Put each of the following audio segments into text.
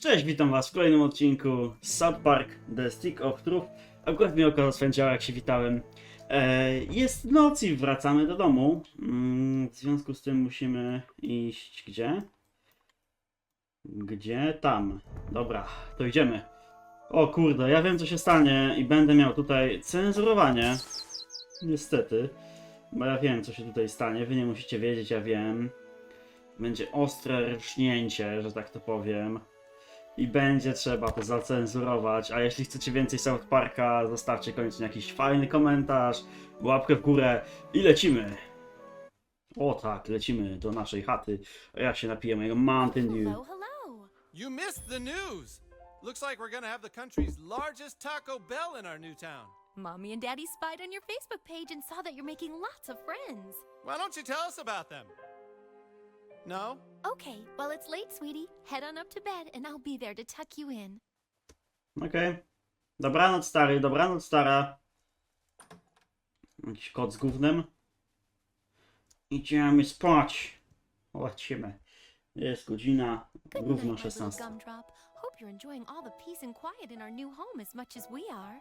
Cześć, witam was w kolejnym odcinku South Park The Stick of Truth. Akurat mi oko swędziało jak się witałem. E, jest noc i wracamy do domu. Mm, w związku z tym musimy iść gdzie? Gdzie? Tam. Dobra, to idziemy. O kurde, ja wiem co się stanie i będę miał tutaj cenzurowanie. Niestety. Bo ja wiem co się tutaj stanie, wy nie musicie wiedzieć, ja wiem. Będzie ostre rżnięcie, że tak to powiem. I będzie trzeba to zacenzurować. A jeśli chcecie więcej South Parka, zostawcie koniecznie jakiś fajny komentarz, łapkę w górę i lecimy. O tak, lecimy do naszej chaty. A ja się napiję mojego Mountain Dew. Hello, hello. You missed the news. Looks like we're gonna have the country's largest Taco Bell in our new town. Mommy and Daddy spied on your Facebook page and saw that you're making lots of friends. Why don't you tell us about them? No? Okay, well, it's late, sweetie. Head on up to bed, and I'll be there to tuck you in. Okej. Dobranoc stary, dobranoc stara. Jakiś kot z gównem. Idziemy spać. Lecimy. Jest godzina Good równo night, my little 16. gumdrop. Hope you're enjoying all the peace and quiet in our new home as much as we are.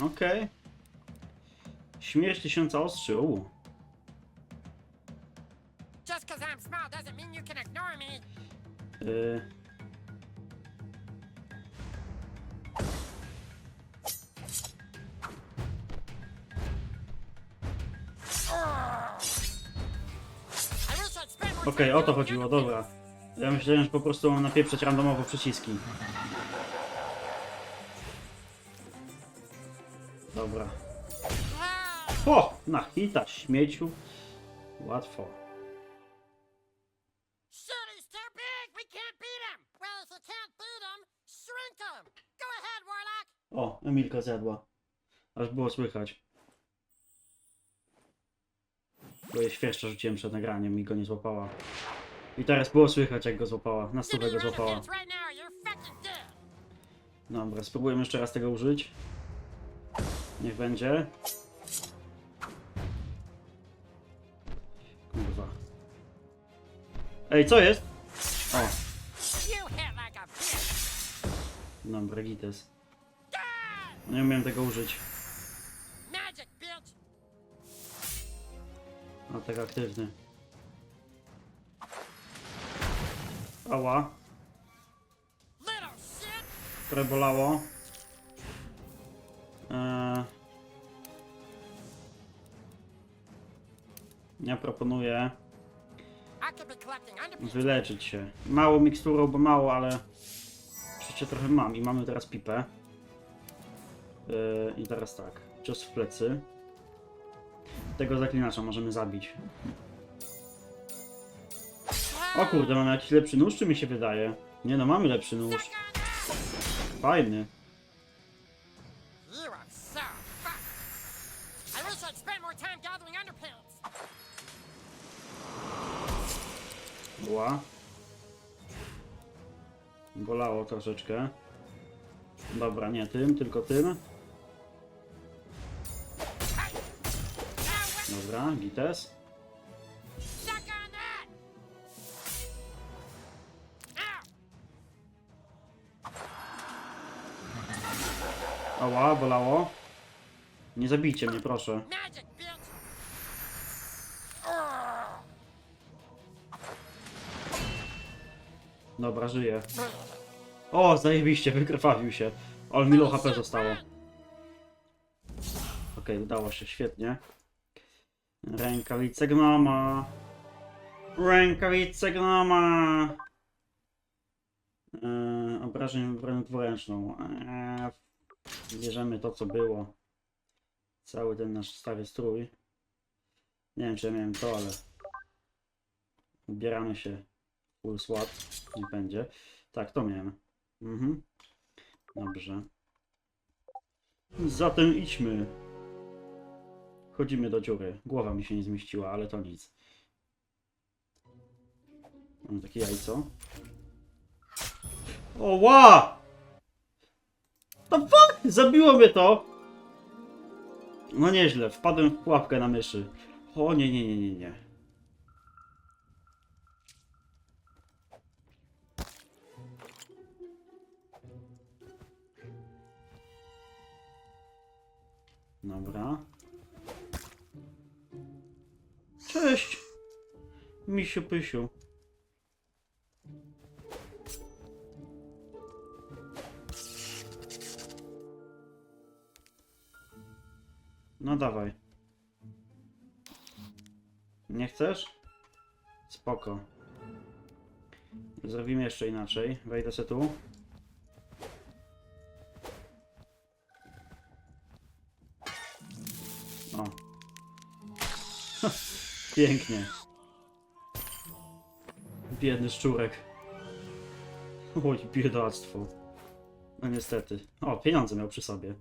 Okej. Śmierć tysiąca ostrzy. U. Just cause I'm small doesn't mean you can ignore me. Y... Okej, o to chodziło, dobra. Ja myślałem, że po prostu mam napieprzeć randomowo przyciski. Dobra. O! Na hita, śmieciu. Łatwo. O, Emilka zjadła. Aż było słychać. Bo jej świerszcza rzuciłem przed nagraniem i go nie złapała. I teraz było słychać jak go złapała. Na stówę go złapała. Dobra, spróbujemy jeszcze raz tego użyć. Niech będzie. Kurwa. Ej, co jest? O, You hit like a bitch. dobra, gites. God! Nie umiem tego użyć. A tak aktywny. Ała, Little shit. które bolało. Eee... Ja proponuję wyleczyć się. Mało miksturą, bo mało, ale przecież trochę mam i mamy teraz pipę. Yy, I teraz tak, cios w plecy. Tego zaklinacza możemy zabić. O kurde, mamy jakiś lepszy nóż, czy mi się wydaje? Nie no, mamy lepszy nóż. Fajny. Była. Bolało troszeczkę. Dobra, nie tym, tylko tym. Dobra, gites. Ała, bolało. Nie zabijcie mnie, proszę. Dobra, żyję. O, zajebiście, wykrwawił się. Ale mi low HP zostało. Okej, udało się, świetnie. Rękawice gnoma. Rękawice gnoma. Eee, obrażeń broń dwuręczną. Eee, Bierzemy to, co było. Cały ten nasz stary strój. Nie wiem, czy ja miałem to, ale... Ubieramy się full SWAT. Nie będzie. Tak, to miałem. Mhm. Dobrze. Zatem idźmy. Chodzimy do dziury. Głowa mi się nie zmieściła, ale to nic. Mam takie jajco. O, ła! The fuck? Zabiło mnie to! No nieźle, wpadłem w pułapkę na myszy. O nie, nie, nie, nie, nie. Dobra. Cześć! Misiu Pysiu. No dawaj. Nie chcesz? Spoko. Zrobimy jeszcze inaczej. Wejdę se tu. Pięknie. Biedny szczurek. Oj, biedactwo. No niestety. O, pieniądze miał przy sobie.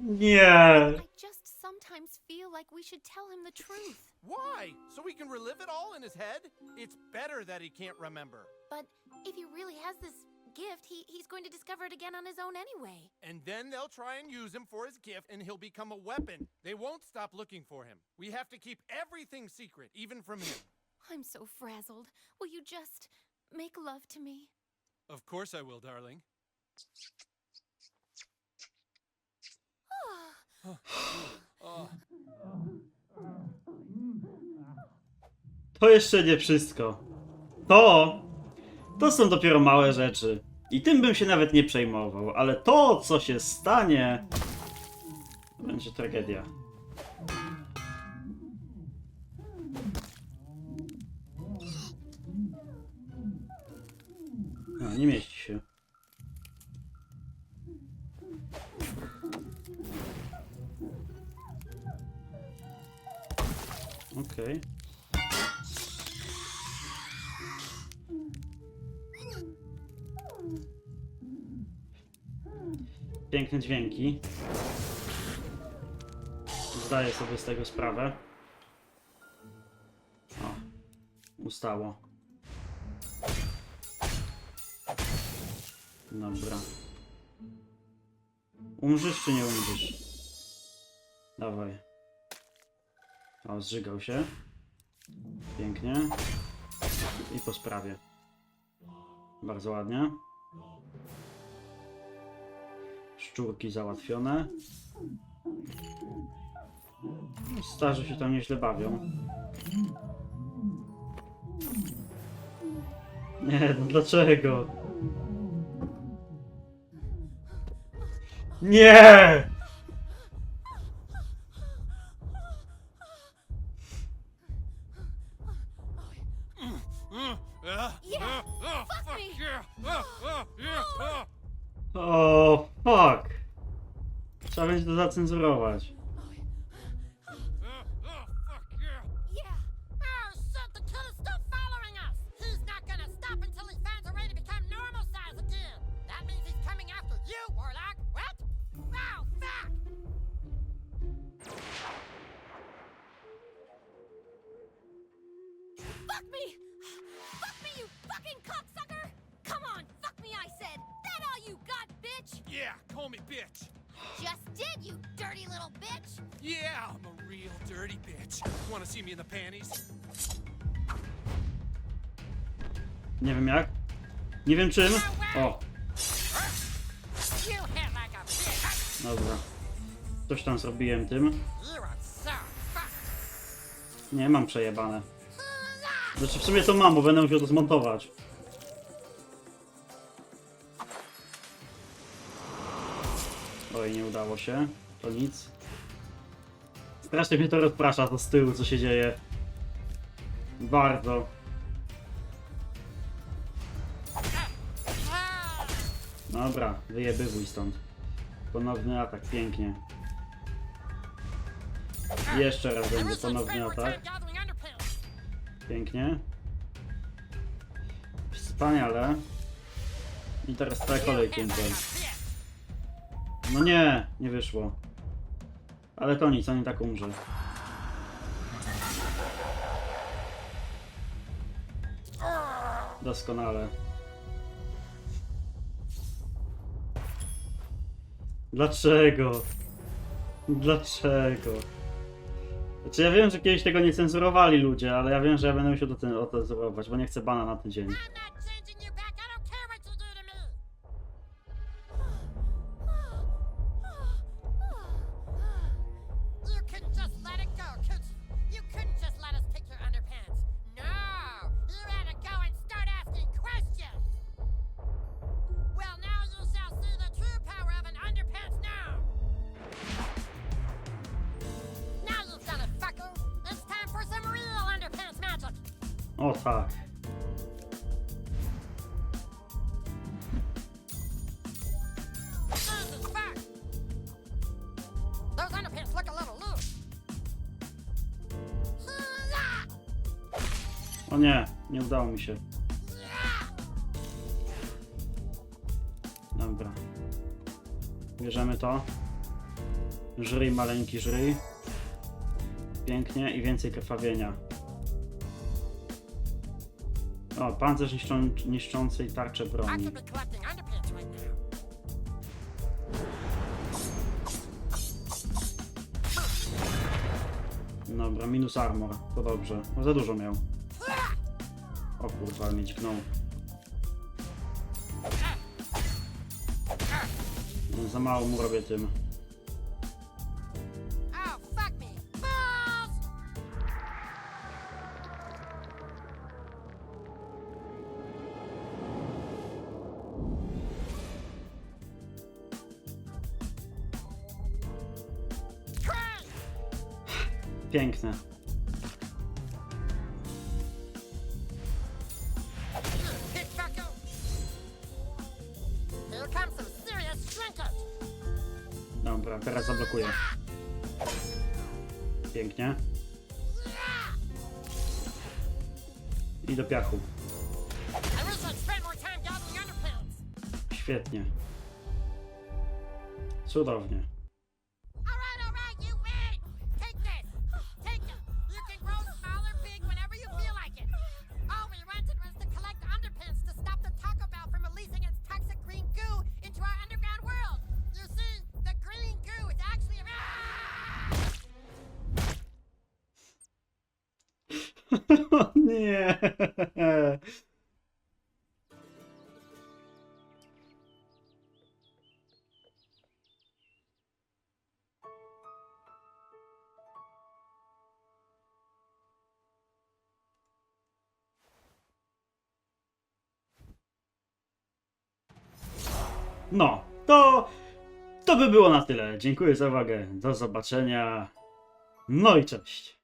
Nie! I just sometimes feel like we should tell him the truth. Why? So we can relive it all in his head? It's better that he can't remember. But if he really has this gift, he, he's going to discover it again on his own anyway. And then they'll try and use him for his gift, and he'll become a weapon. They won't stop looking for him. We have to keep everything secret, even from him. I'm so frazzled. Will you just make love to me? Of course I will, darling. Oh, To jeszcze nie wszystko. To. To są dopiero małe rzeczy. I tym bym się nawet nie przejmował, ale to, co się stanie. to Będzie tragedia. A, nie mieści się. Okej. Piękne dźwięki. Zdaję sobie z tego sprawę. O, ustało. Dobra. Umrzysz czy nie umrzysz? Dawaj. O, zżygał się. Pięknie. I po sprawie. Bardzo ładnie. Szczurki załatwione. Starzy się tam nieźle bawią. Nie, no dlaczego? Nie! Yeah, fuck me. Yeah, uh, uh, yeah, uh. O, fuck! Trzeba będzie to zacenzurować. Yeah, I'm a real dirty bitch. Want to see me in the panties? Nie wiem jak. Nie wiem czym. O, You hit like a bitch. dobra. Coś tam zrobiłem tym. You are so fucked. Nie, mam przejebane. Znaczy w sumie to mam, bo będę musiał to zmontować. Oj, nie udało się. To nic. Strasznie mnie to rozprasza to z tyłu, co się dzieje. Bardzo. Dobra, wyjebywuj stąd. Ponowny atak, pięknie. Jeszcze raz będzie ponowny atak. Pięknie. Wspaniale. I teraz twoja kolej, this. No nie, nie wyszło. Ale to nic, on i tak umrze. Doskonale. Dlaczego? Dlaczego? Znaczy ja wiem, że kiedyś tego nie cenzurowali ludzie, ale ja wiem, że ja będę musiał to ten- ocenzurować, bo nie chcę bana na tydzień. Little loose. O nie, nie udało mi się. Dobra. Bierzemy to. Żryj, maleńki żryj. Pięknie i więcej krwawienia. O, pancerz niszczą, niszczący i broni. Dobra, minus armor. To dobrze. No za dużo miał. O kurwa, mnie dźgnął. No, Za mało mu robię tym. Piękne. Dobra, teraz zablokuję. Pięknie. I do piachu. I wish No, to to by było na tyle. Dziękuję za uwagę. Do zobaczenia. No i cześć.